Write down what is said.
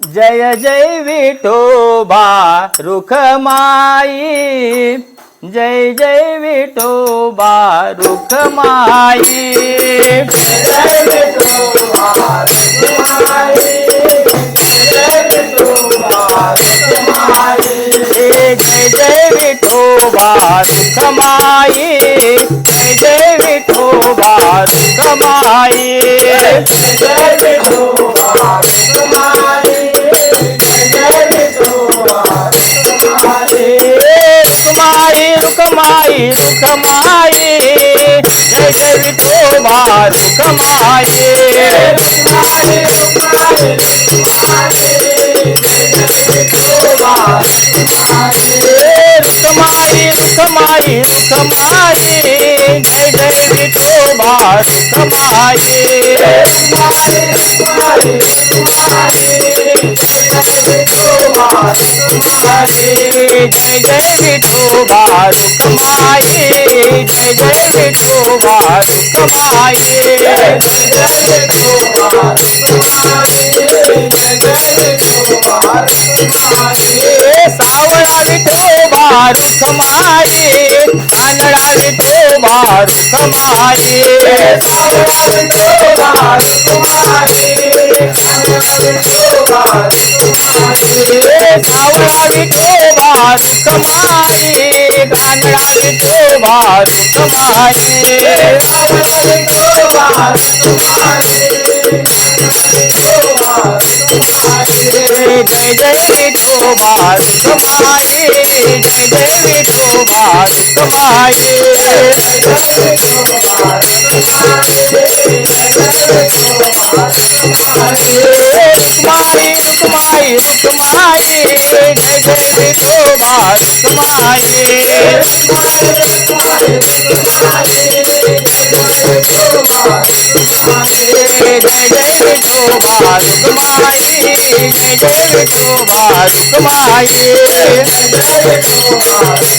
जय जय विठोबा रुखमाई जय जय विठोबा रुखमाई जय जय विठोबा रुखमाई जय जय विठोबा रुखमाई रुकमाई रुकमाई रुकमाई. जय जय विठोबा रुकमाई रुकमाई रुकमाई रुकमाई. जय जय विठोबा जय जय विठोबा हे विठोबा रुखमाई कानडा विठोबा रुखमाई हे सावळा विठोबा रुखमाई कानडा विठोबा रुखमाई जय जय विठोबा रुखमाई जय जय विठोबा रुखमाई रुक्माई रुक्माई रुक्माई जय जय विठोबा रुक्माई जय जय विठोबा रुक्माई जय जय शोभा तुम्हारे जय रुक्माई